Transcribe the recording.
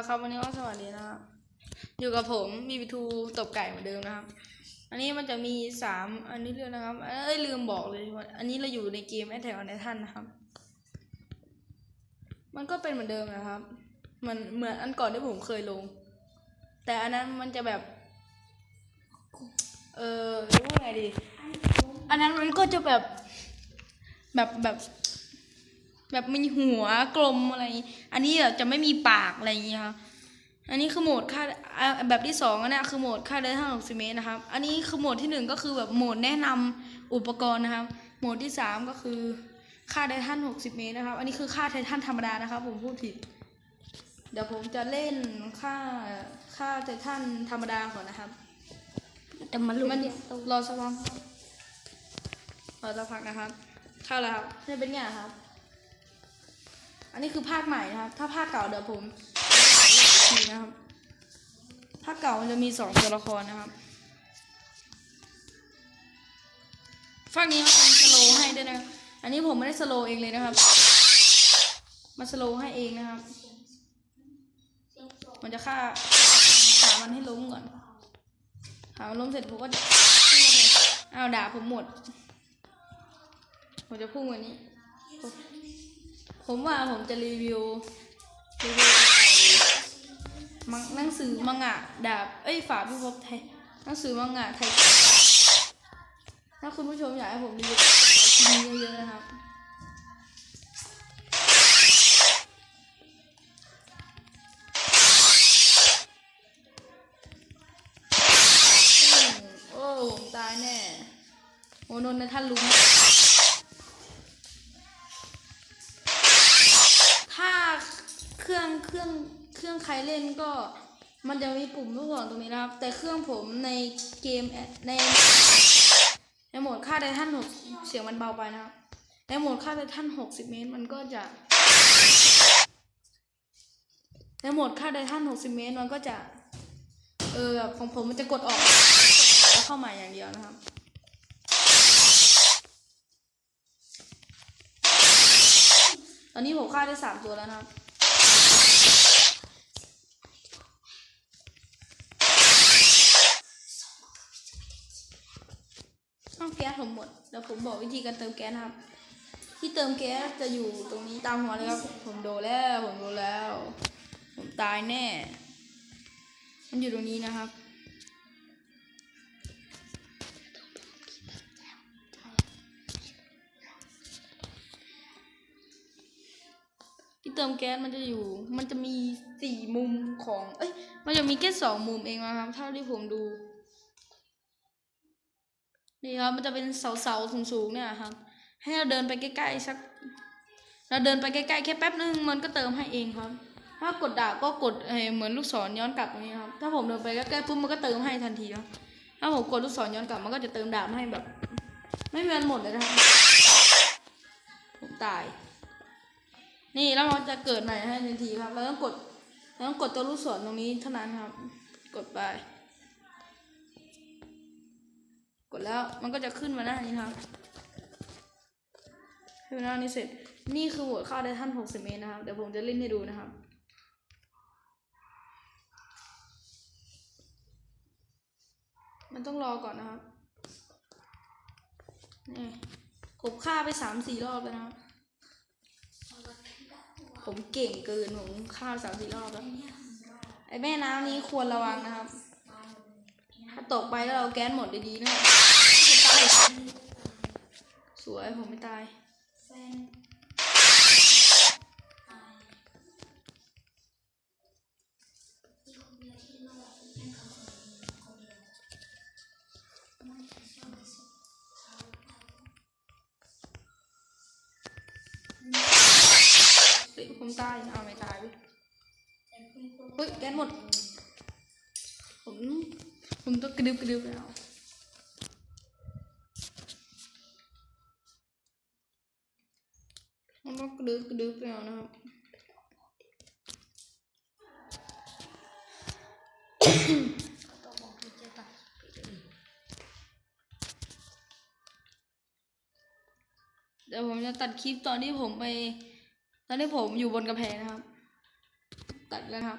ะครับวันนี้ก็สวัสดีนะครับ อยู่กับผมมีวิทูตบไก่เหมือนเดิมนะครับ อันนี้มันจะมีสามอันนี้เรื่องนะครับ เอ้ยลืมบอกเลยว่าอันนี้เราอยู่ในเกมแอ t แท k อ n น i ทันนะครับ มันก็เป็นเหมือนเดิมนะครับ มันเหมือนอันก่อนที่ผมเคยลง แต่อันนั้นมันจะแบบ เออรียกว่าไงดี อันนั้นมันก็จะแบบแบบแบบ แบบมีหัวกลมอะไรอย่างงี้อันนี้แบบจะไม่มีปากอะไรอย่างเงี้ยครับอันนี้คือโหมดค่าอ่าแบบที่สองอันเนี้ยคือโหมดค่าเดินทาง60เมตรนะครับ อันนี้คือโหมดที่หนึ่งก็คือแบบโหมดแนะนำอุปกรณ์นะครับ โหมดที่สามก็คือค่าไททัน60เมตรนะครับ อันนี้คือค่าไททันธรรมดานะครับ ผมพูดผิด เดี๋ยวผมจะเล่นค่าค่าไททันธรรมดาก่อนนะครับ แต่มันรู้มันเนี่ยรอสักพักรอสักพักนะครับ เข้าแล้วครับนี่เป็นไงครับ อันนี้คือภาคใหม่นะครับ ถ้าภาคเก่าเดี๋ยวผมทีนะครับ ภาคเก่ามันจะมีสองตัวละครนะครับฝั่งนี้มันเป็นสโลให้ด้วยนะ อันนี้ผมไม่ได้สโลเองเลยนะครับ มาสโลให้เองนะครับ มันจะฆ่าหามันให้ล้มก่อนหามันล้มเสร็จผมก็พุ่งเลยอ้าวด่าผมหมด ผมจะพุ่งวันนี้ ผมว่าผมจะรีวิวรีวิวมังหนังสือมังงะดาบเอ้ยฝาพิภพไทยหนังสือมังงะไทย ถ้าคุณผู้ชมอยากให้ผมรีวิวก็กดไลค์คลิปนี้เยอะๆนะครับโอ้ผมตายแน่โอ้นนท์นะท่านรู้ไหม เครื่องเครื่องเครื่องใครเล่นก็มันจะมีปุ่มลูกศรตรงนี้นะครับ แต่เครื่องผมในเกมในในโหมดค่าไททันหกเสียงมันเบาไปนะครับ ในโหมดค่าไททันหกสิบเมตรมันก็จะ ในโหมดค่าไททันหกสิบเมตรมันก็จะเออของผมมันจะกดออกกดออกแล้วเข้ามาอย่างเดียวนะครับตอนนี้ผมฆ่าได้สามตัวแล้วนะครับ ดเดี๋ยวผมบอกวิธีการเติมแก๊สนะครับ ที่เติมแก๊สจะอยู่ตรงนี้ตามหัวเลยครับ ผมโดนแล้วผมโดนแล้ว ผมตายแน่ มันอยู่ตรงนี้นะครับที่เติมแก๊สมันจะอยู่ มันจะมีสี่มุมของ เอ้ย มันจะมีแค่สองมุมเองนะครับ เท่าที่ผมดู นี่ครับมันจะเป็นเสาเสาๆสูงๆเนี่ยครับ ให้เราเดินไปใกล้ๆสัก เราเดินไปใกล้ๆแค่แป๊บนึงมันก็เติมให้เองครับ ถ้ากดดาบก็กดเอ่อเหมือนลูกศรย้อนกลับตรงนี้ครับ ถ้าผมเดินไปใกล้ๆปุ๊บมันก็เติมให้ทันทีครับ ถ้าผมกดลูกศรย้อนกลับมันก็จะเติมดาบให้แบบ ไม่มีวันหมดเลยนะครับผมตาย นี่แล้วมันจะเกิดใหม่ให้ทันทีครับ เราต้องกดเราต้องกดตัวลูกศรตรงนี้เท่านั้นครับ กดไป กดแล้วมันก็จะขึ้นมาหน้านี้ครับขึ้หน้านี้เสร็จ นี่คือโหมดเข้าได้ท่าน60เมตรนะครับ เดี๋ยวผมจะเล่นให้ดูนะครับมันต้องรอก่อนนะครับ นี่ผมฆ่าไปสามสี่รอบแล้วนะครับ ผมเก่งเกินผมฆ่าสามสี่รอบแล้ว ไอ้แม่น้ำนี้ควรระวังนะครับ ถ้าตกไปแล้วเราแก๊สหมดดีๆนะผมตายสวยผมไม่ตายเฮ้ยผมตายเอาไม่ตายเว้ยเฮ้ยแก๊สหมดผม ผมต้องกระดึบกระดึบแล้วผมต้องกระดึบกระดึบแล้วนะครับเดี๋ยวผมจะตัดคลิปตอนที่ผมไป ตอนที่ผมอยู่บนกระแพงนะครับ ตัดแล้วครับ